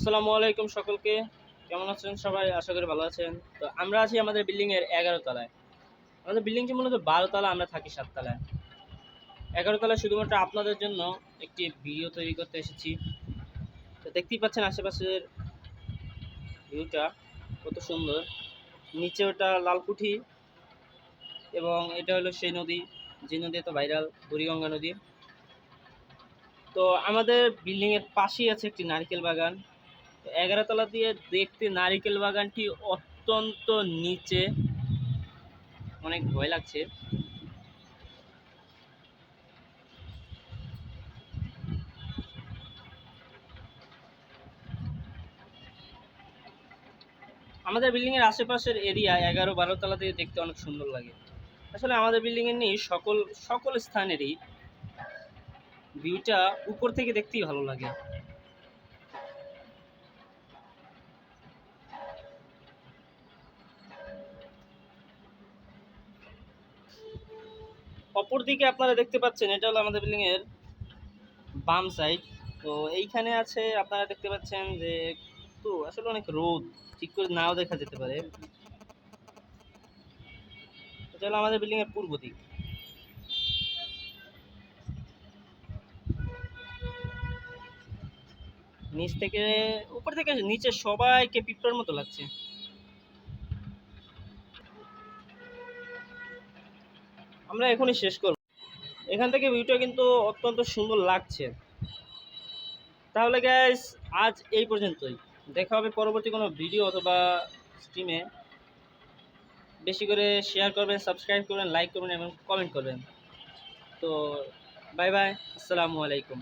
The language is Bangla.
আসসালামু আলাইকুম সকলকে। কেমন আছেন সবাই? আশা করি ভালো আছেন। তো আমরা আছি আমাদের বিল্ডিং এর এগারো তলায়। আমাদের বিল্ডিংটি মূলত বারো তলা, আমরা থাকি সাততলায় এগারো তলায় শুধুমাত্র আপনাদের জন্য একটি ভিডিও তৈরি করতে এসেছি। তো দেখতেই পাচ্ছেন আশেপাশের ভিউটা কত সুন্দর। নিচে ওটা লালকুঠি এবং এটা হলো সেই নদী। যে নদী তো ভাইরাল, বুড়িগঙ্গা নদী। তো আমাদের বিল্ডিং এর পাশেই আছে একটি নারকেল বাগান। এগারো তলা দিয়ে দেখতে নারিকেল বাগানটি অত্যন্ত নিচে। অনেক ভয় লাগছে। আমাদের বিল্ডিং এর আশেপাশের এরিয়া এগারো বারো তলা দিয়ে দেখতে অনেক সুন্দর লাগে। আসলে আমাদের বিল্ডিং এর নেই সকল সকল স্থানেরই ভিউটা উপর থেকে দেখতেই ভালো লাগে। অপর দিকে আপনারা দেখতে পাচ্ছেন, এটা হলো আমাদের বিল্ডিং এর বাম সাইড তো এইখানে আছে, আপনারা দেখতে পাচ্ছেন যে তো আসলে অনেক রোদ, ঠিক করে নাও দেখা যেতে পারে। এটা হলো আমাদের বিল্ডিং এর পূর্ব দিক। নিচ থেকে, উপর থেকে নিচে সবাইকে পিঁপড়ার মতো লাগছে। আমরা এখনই শেষ করব। এখান থেকে ভিডিওটা কিন্তু অত্যন্ত সুন্দর লাগছে। তাহলে গ্যাস আজ এই পর্যন্তই। দেখা হবে পরবর্তী কোনো ভিডিও অথবা স্ট্রিমে বেশি করে শেয়ার করবেন সাবস্ক্রাইব করবেন লাইক করবেন এবং কমেন্ট করবেন। তো বাই বাই আসসালামু আলাইকুম।